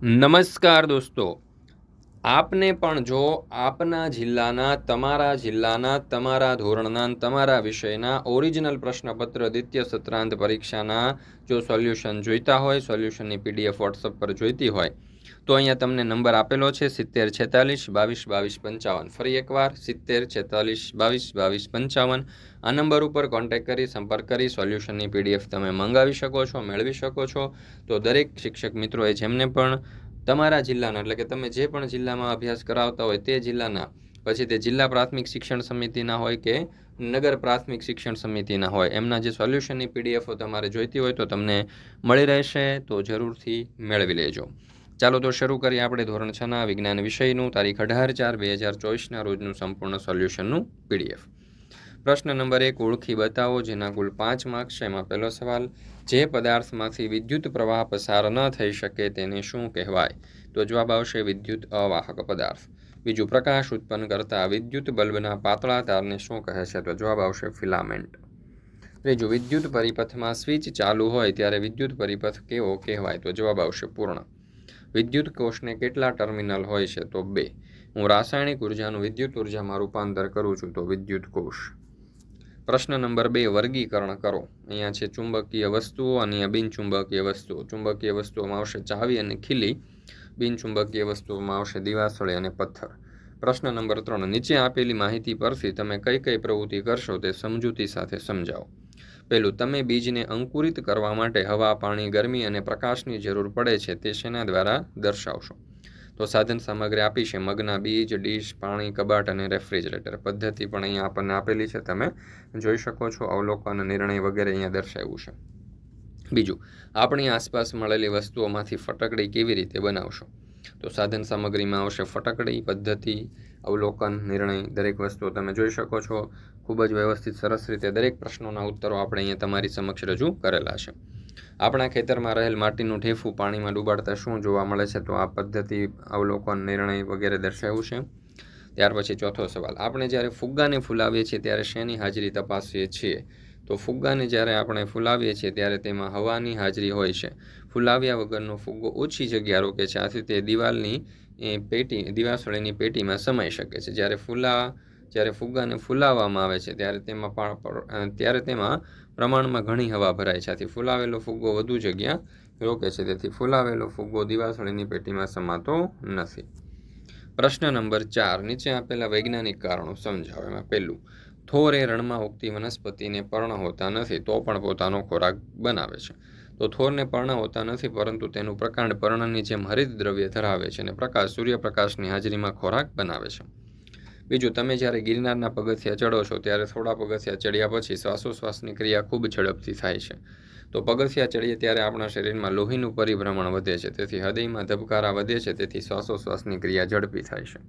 નમસ્કાર દોસ્તો. આપને પણ જો આપના જિલ્લાના, તમારા જિલ્લાના, તમારા ધોરણના તમારા વિષયના ઓરિજિનલ પ્રશ્નપત્ર દ્વિતીય સત્રાંત પરીક્ષાના જો સોલ્યુશન જોઈતા હોય સોલ્યુશનની પીડીએફ વોટ્સઅપ પર જોઈતી હોય તો અહીંયા તમને નંબર આપેલો છે સિત્તેર છેતાલીસ બાવીસ બાવીસ પંચાવન. ફરી એકવાર સિત્તેર છેતાલીસ બાવીસ બાવીસ પંચાવન. આ નંબર ઉપર કોન્ટેક કરી, સંપર્ક કરી સોલ્યુશનની પીડીએફ તમે મંગાવી શકો છો, મેળવી શકો છો. તો દરેક શિક્ષક મિત્રોએ જેમને પણ તમારા જિલ્લાના એટલે કે તમે જે પણ જિલ્લામાં અભ્યાસ કરાવતા હોય તે જિલ્લાના, પછી તે જિલ્લા પ્રાથમિક શિક્ષણ સમિતિના હોય કે નગર પ્રાથમિક શિક્ષણ સમિતિના હોય, એમના જે સોલ્યુશનની પીડીએફો તમારે જોઈતી હોય તો તમને મળી રહેશે. તો જરૂરથી મેળવી લેજો. ચાલો તો શરૂ કરીએ આપણે ધોરણ છના વિજ્ઞાન વિષયનું. તારીખ અઢાર ચાર બે હજાર ચોવીસના રોજનું સંપૂર્ણ સોલ્યુશનનું પીડીએફ પ્રશ્ન નંબર એક, ઓળખી બતાવો, જેના કુલ પાંચ માર્ક્સ છે. એમાં પહેલો સવાલ, જે પદાર્થમાંથી વિદ્યુત પ્રવાહ પસાર ન થઈ શકે તેને શું કહેવાય? તો જવાબ આવશે વિદ્યુત અવાહક પદાર્થ. બીજું, પ્રકાશ ઉત્પન્ન કરતા વિદ્યુત બલ્બના પાતળા તારને શું કહે છે? તો જવાબ આવશે ફિલામેન્ટ. ત્રીજું, વિદ્યુત પરિપથમાં સ્વિચ ચાલુ હોય ત્યારે વિદ્યુત પરિપથ કેવો કહેવાય? તો જવાબ આવશે પૂર્ણ. વિદ્યુત કોષને કેટલા ટર્મિનલ હોય છે તો બે. હું રાસાયણિક ઉર્જાનું વિદ્યુત ઉર્જામાં રૂપાંતર કરું છું તો વિદ્યુત કોષ પ્રશ્ન નંબર બે, વર્ગીકરણ કરો. અહીંયા છે ચુંબકીય વસ્તુઓ અને અહીંયા બિનચુંબકીય વસ્તુઓ. ચુંબકીય વસ્તુઓમાં આવશે ચાવી અને ખીલી, બિનચુંબકીય વસ્તુઓમાં આવશે દિવાસળી અને પથ્થર. પ્રશ્ન નંબર ત્રણ, નીચે આપેલી માહિતી પરથી તમે કઈ કઈ પ્રવૃત્તિ કરશો તે સમજૂતી સાથે સમજાવો. પહેલું તમે બીજને અંકુરિત કરવા માટે હવા, પાણી, ગરમી અને પ્રકાશની જરૂર પડે છે તે શેના દ્વારા દર્શાવશો? તો સાધન સામગ્રી આપી છે, મગના બીજ, ડીશ, પાણી, કબાટ અને રેફ્રિજરેટર. પદ્ધતિ પણ અહીંયા આપણને આપેલી છે, તમે જોઈ શકો છો, અવલોકન, નિર્ણય વગેરે અહીંયા દર્શાવ્યું છે. બીજું, આપણી આસપાસ મળેલી વસ્તુઓમાંથી ફટકડી કેવી રીતે બનાવશો? તો સાધન સામગ્રીમાં આવશે ફટકડી, પદ્ધતિ, અવલોકન, નિર્ણય, દરેક વસ્તુઓ તમે જોઈ શકો છો. ખૂબ જ વ્યવસ્થિત, સરસ રીતે દરેક પ્રશ્નોના ઉત્તરો આપણે અહીંયા તમારી સમક્ષ રજૂ કરેલા છે. આપણા ખેતરમાં રહેલ માટીનું ઠેફું પાણીમાં ડૂબાડતા શું જોવા મળે છે? તો આ પદ્ધતિ અવલોકન, નિર્ણય વગેરે દર્શાવ્યું છે. ત્યાર પછી ચોથો સવાલ. આપણે જ્યારે ફુગ્ગાને ફૂલાવીએ છીએ ત્યારે શેની હાજરી તપાસીએ છીએ? તો ફુગ્ગાને જ્યારે આપણે ફૂલાવીએ છીએ ત્યારે તેમાં હવાની હાજરી હોય છે. ફૂલાવ્યા વગરનો ફુગ્ગો ઓછી જગ્યા રોકે છે. આથી તે દિવાલની પેટી, દિવાસળીની પેટીમાં સમાઈ શકે છે. જ્યારે ફૂલા જ્યારે ફુગ્ગાને ફૂલાવવામાં આવે છે, ત્યારે તેમાં ત્યારે તેમાં પ્રમાણમાં ઘણી હવા ભરાય છે. આથી ફૂલાવેલો ફુગ્ગો વધુ જગ્યા રોકે છે. તેથી ફૂલાવેલો ફુગ્ગો દિવાસળીની પેટીમાં સમાતો નથી. પ્રશ્ન નંબર ચાર. નીચે આપેલા વૈજ્ઞાનિક કારણો સમજાવો. એમાં પહેલું, થોર એ રણમાં ઉગતી વનસ્પતિને પર્ણ હોતા નથી, તો પણ પોતાનો ખોરાક બનાવે છે. તો થોરને પર્ણ હોતા નથી, પરંતુ તેનું પ્રકાંડ પર્ણની જેમ હરિત દ્રવ્ય ધરાવે છે અને પ્રકાશ, સૂર્યપ્રકાશની હાજરીમાં ખોરાક બનાવે છે. બીજું, તમે જ્યારે ગિરનારના પગથિયા ચડો છો, ત્યારે થોડા પગથિયા ચડ્યા પછી શ્વાસોશ્વાસની ક્રિયા ખૂબ ઝડપથી થાય છે. તો પગથિયા ચડીએ ત્યારે આપણા શરીરમાં લોહીનું પરિભ્રમણ વધે છે, તેથી હૃદયમાં ધબકારા વધે છે, તેથી શ્વાસોશ્વાસની ક્રિયા ઝડપી થાય છે.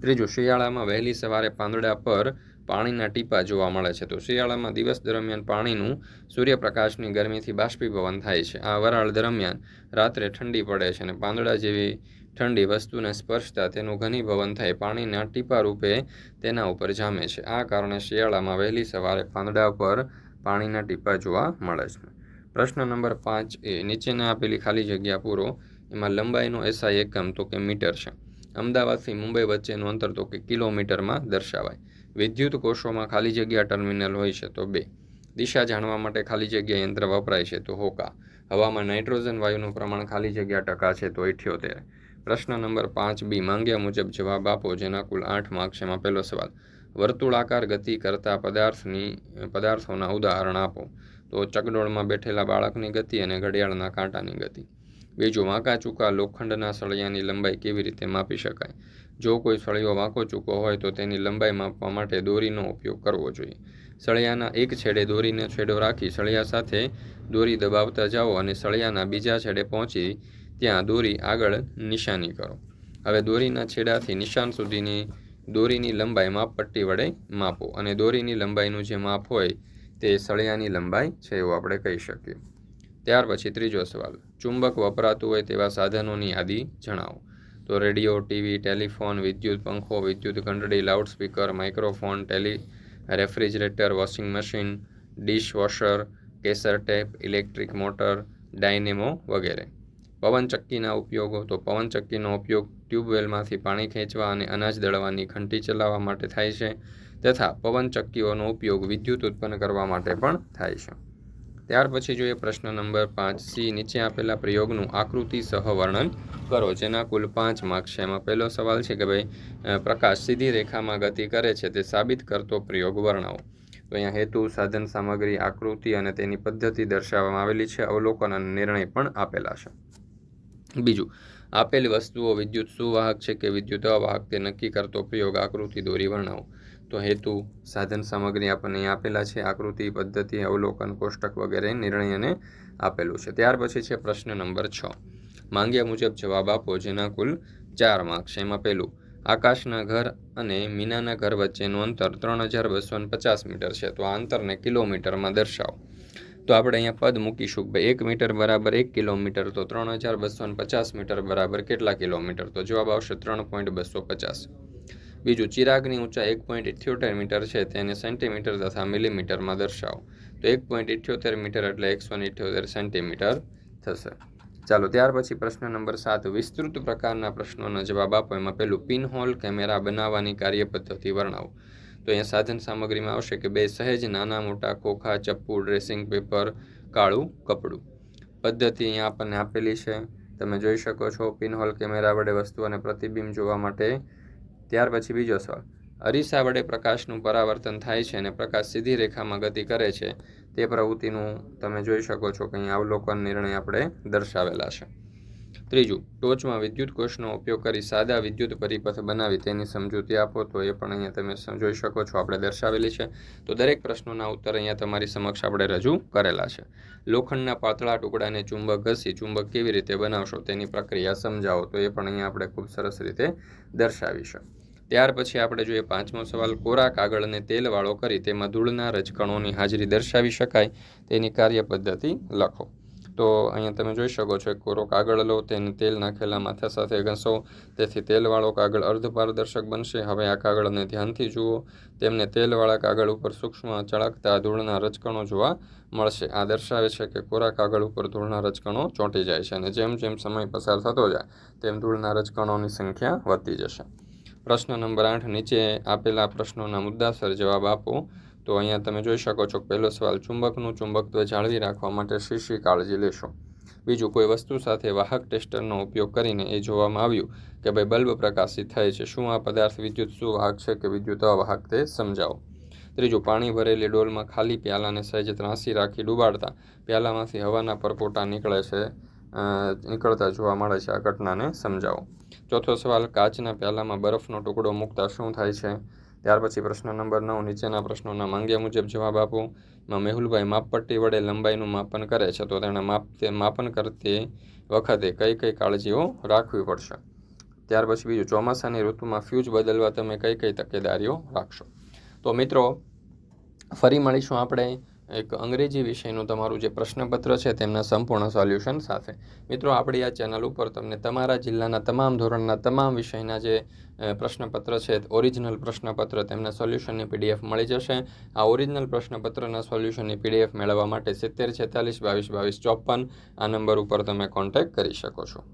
ત્રીજું, શિયાળામાં વહેલી સવારે પાંદડા પર પાણીના ટીપા જોવા મળે છે. તો શિયાળામાં દિવસ દરમિયાન પાણીનું સૂર્યપ્રકાશની ગરમીથી બાષ્પીભવન થાય છે. આ વરાળ દરમિયાન રાત્રે ઠંડી પડે છે અને પાંદડા જેવી ઠંડી વસ્તુને સ્પર્શતા તેનું ઘનીભવન થાય, પાણીના ટીપા રૂપે તેના ઉપર જામે છે. આ કારણે શિયાળામાં વહેલી સવારે પાંદડા પર પાણીના ટીપા જોવા મળે છે. પ્રશ્ન નંબર પાંચ એ, નીચેના આપેલી ખાલી જગ્યા પૂરો, એમાં લંબાઈનો એસઆઈ એકમ તો કે મીટર છે. અમદાવાદથી મુંબઈ વચ્ચેનું અંતર તો કે કિલોમીટરમાં દર્શાવાય. વિદ્યુત કોષોમાં ખાલી જગ્યા ટર્મિનલ હોય છે તો બે. દિશા જાણવા માટે ખાલી જગ્યા યંત્ર વપરાય છે તો હોકા. હવામાં નાઇટ્રોજન વાયુનું પ્રમાણ ખાલી જગ્યા ટકા છે તો ઇઠ્યોતેર. પ્રશ્ન નંબર પાંચ બી, માંગ્યા મુજબ જવાબ આપો, જેના કુલ આઠ માર્ક્સ એમાં પહેલો સવાલ. વર્તુળાકાર ગતિ કરતા પદાર્થની, પદાર્થોના ઉદાહરણ આપો. તો ચકડોળમાં બેઠેલા બાળકની ગતિ અને ઘડિયાળના કાંટાની ગતિ. બીજું, વાંકા ચૂકા લોખંડના સળિયાની લંબાઈ કેવી રીતે માપી શકાય? જો કોઈ સળિયો વાંકો ચૂકો હોય તો તેની લંબાઈ માપવા માટે દોરીનો ઉપયોગ કરવો જોઈએ. સળિયાના એક છેડે દોરીને છેડો રાખી સળિયા સાથે દોરી દબાવતા જાઓ અને સળિયાના બીજા છેડે પહોંચી ત્યાં દોરી આગળ નિશાની કરો. હવે દોરીના છેડાથી નિશાન સુધીની દોરીની લંબાઈ માપપટ્ટી વડે માપો અને દોરીની લંબાઈનું જે માપ હોય તે સળિયાની લંબાઈ છે એવું આપણે કહી શકીએ. ત્યાર પછી ત્રીજો સવાલ, ચુંબક વપરાતું હોય તેવા સાધનોની યાદી જણાવો. તો રેડિયો, ટીવી, ટેલિફોન, વિદ્યુત પંખો, વિદ્યુત ઘંટડી, loudspeaker, microphone, Tally, refrigerator, washing machine, dishwasher, cassette tape, electric motor, dynamo વગેરે. પવનચક્કીના ઉપયોગો તો પવનચક્કીનો ઉપયોગ ટ્યુબવેલમાંથી પાણી ખેંચવા અને અનાજ દળવાની ઘંટી ચલાવવા માટે થાય છે તથા પવનચક્કીઓનો ઉપયોગ વિદ્યુત ઉત્પન્ન કરવા માટે પણ થાય છે. ત્યાર પછી જોઈએ પ્રશ્ન નંબર પાંચ. સી. નીચે આપેલા પ્રયોગનું આકૃતિ સહ વર્ણન કરો. જેના કુલ પાંચ માર્ક્સ છે. એમાં પહેલો સવાલ છે કે ભાઈ પ્રકાશ સીધી રેખામાં ગતિ કરે છે તે સાબિત કરતો પ્રયોગ વર્ણવો. તો અહીંયા હેતુ, સાધન સામગ્રી, આકૃતિ અને તેની પદ્ધતિ દર્શાવવામાં આવેલી છે. અવલોકન અને નિર્ણય પણ આપેલા છે. બીજું, આપેલી વસ્તુઓ વિદ્યુત સુવાહક છે કે વિદ્યુત અવાહક તે નક્કી કરતો પ્રયોગ, આકૃતિ દોરી વર્ણવો. તો હેતુ, સાધન સામગ્રી આપણને આપેલા છે, આકૃતિ, પદ્ધતિ, અવલોકન, કોષ્ટક વગેરે નિર્ણય અને આપેલું છે. ત્યાર પછી છે પ્રશ્ન નંબર છ. માંગ્યા મુજબ જવાબ આપો, જેના કુલ ચાર માર્ક છે. એમાં પહેલું, આકાશના ઘર અને મીનાના ઘર વચ્ચેનું અંતર ત્રણ હજાર બસો પચાસ મીટર છે. તો આ અંતરને કિલોમીટરમાં દર્શાવો. તો આપણે અહીંયા પદ મૂકીશું. ભાઈ એક મીટર બરાબર એક કિલોમીટર, તો ત્રણ હજાર બસો પચાસ મીટર બરાબર કેટલા કિલોમીટર? તો જવાબ આવશે ત્રણ પોઈન્ટ બસો પચાસ. બીજું, ચિરાગની ઊંચાઈ એક પોઈન્ટ ઇઠ્યોતેર મીટર છે, તેને સેન્ટીમીટર તથા મિલીમીટરમાં દર્શાવો. તો એક પોઈન્ટ ઇઠ્યોતેર મીટર એટલે એકસો ઇઠ્યોતેર સેન્ટીમીટર થશે. ચાલો, ત્યાર પછી પ્રશ્ન નંબર સાત, વિસ્તૃત પ્રકારના પ્રશ્નોના જવાબ આપો. એમાં પહેલું પિનહોલ કેમેરા બનાવવાની કાર્ય પદ્ધતિ વર્ણવો. તો અહીંયા સાધન સામગ્રીમાં આવશે કે બે સહેજ નાના મોટા ખોખા ચપ્પુ, ડ્રેસિંગ પેપર, કાળું કપડું. પદ્ધતિ અહીંયા આપણને આપેલી છે. તમે જોઈ શકો છો પિનહોલ કેમેરા વડે વસ્તુઓને પ્રતિબિંબ જોવા માટે. ત્યાર પછી બીજો સવાલ. અરીસા વડે પ્રકાશનું પરાવર્તન થાય છે અને પ્રકાશ સીધી રેખામાં ગતિ કરે છે. તે પ્રવૃત્તિનું તમે જોઈ શકો છો કે અહીં અવલોકન નિર્ણય આપણે દર્શાવેલા છે. ત્રીજું, ટોચમાં વિદ્યુત કોષનો ઉપયોગ કરી સાદા વિદ્યુત પરિપથ બનાવી તેની સમજૂતી આપો, તો એ પણ અહીંયા તમે જોઈ શકો છો, આપણે દર્શાવેલી છે. તો દરેક પ્રશ્નોના ઉત્તર અહીંયા તમારી સમક્ષ આપણે રજૂ કરેલા છે. લોખંડના પાતળા ટુકડાને ચુંબક ઘસી ચુંબક કેવી રીતે બનાવશો તેની પ્રક્રિયા સમજાવો, તો એ પણ અહીંયા આપણે ખૂબ સરસ રીતે દર્શાવીશું ત્યાર પછી આપણે જોઈએ પાંચમો સવાલ કોરા કાગળને તેલવાળો કરી તેમાં ધૂળના રજકણોની હાજરી દર્શાવી શકાય, તેની કાર્ય પદ્ધતિ લખો. તો અહીંયા તમે જોઈ શકો છો, એક કોરો કાગળ લો, તેને તેલ નાખેલા માથા સાથે ઘસો, તેથી તેલવાળો કાગળ અર્ધ પારદર્શક બનશે. હવે આ કાગળને ધ્યાનથી જુઓ, તેમને તેલવાળા કાગળ ઉપર સૂક્ષ્મ ચળકતા ધૂળના રજકણો જોવા મળશે. આ દર્શાવે છે કે કોરા કાગળ ઉપર ધૂળના રજકણો ચોંટી જાય છે અને જેમ જેમ સમય પસાર થતો જાય, તેમ ધૂળના રજકણોની સંખ્યા વધતી જશે. પ્રશ્ન નંબર આઠ, નીચે આપેલા પ્રશ્નોના મુદ્દાસર જવાબ આપો. તો અહીંયા તમે જોઈ શકો છો પહેલો સવાલ, ચુંબકનું ચુંબકત્વ જાળવી રાખવા માટે શી શી કાળજી લેશો? બીજું, કોઈ વસ્તુ સાથે વાહક ટેસ્ટરનો ઉપયોગ કરીને એ જોવામાં આવ્યું કે ભાઈ બલ્બ પ્રકાશિત થાય છે, શું આ પદાર્થ વિદ્યુત સુવાહક છે કે વિદ્યુત અવાહક તે સમજાવો? ત્રીજું, પાણી ભરેલી ડોલમાં ખાલી પ્યાલાને સહેજ ત્રાંસી રાખી ડૂબાડતા પ્યાલામાંથી હવાના પરપોટા નીકળે છે નીકળતા જોવા મળે છે આ ઘટનાને સમજાવો. ચોથો સવાલ, કાચના પ્યાલામાં બરફનો ટુકડો મૂકતા શું થાય છે? ત્યાર પછી પ્રશ્ન નંબર નવ, નીચેના પ્રશ્નોના માંગ્યા મુજબ જવાબ આપો. એમાં મેહુલભાઈ માપપટ્ટી વડે લંબાઈનું માપન કરે છે, તો તેણે માપ માપન કરતી વખતે કઈ કઈ કાળજીઓ રાખવી પડશે? ત્યાર પછી બીજું, ચોમાસાની ઋતુમાં ફ્યુઝ બદલવા તમે કઈ કઈ તકેદારીઓ રાખશો? તો મિત્રો, ફરી મળીશું આપણે એક અંગ્રેજી વિષયનું તમારું જે પ્રશ્નપત્ર છે તેમના સંપૂર્ણ સોલ્યુશન સાથે. મિત્રો, આપણી આ ચેનલ ઉપર તમને તમારા જિલ્લાના તમામ ધોરણના તમામ વિષયના જે પ્રશ્નપત્ર છે, ઓરિજિનલ પ્રશ્નપત્ર તેમના સોલ્યુશનની પીડીએફ મળી જશે. આ ઓરિજિનલ પ્રશ્નપત્રના સોલ્યુશનની પીડીએફ મેળવવા માટે સિત્તેર છેતાલીસ બાવીસ બાવીસ ચોપન આ નંબર ઉપર તમે કોન્ટેક્ટ કરી શકો છો.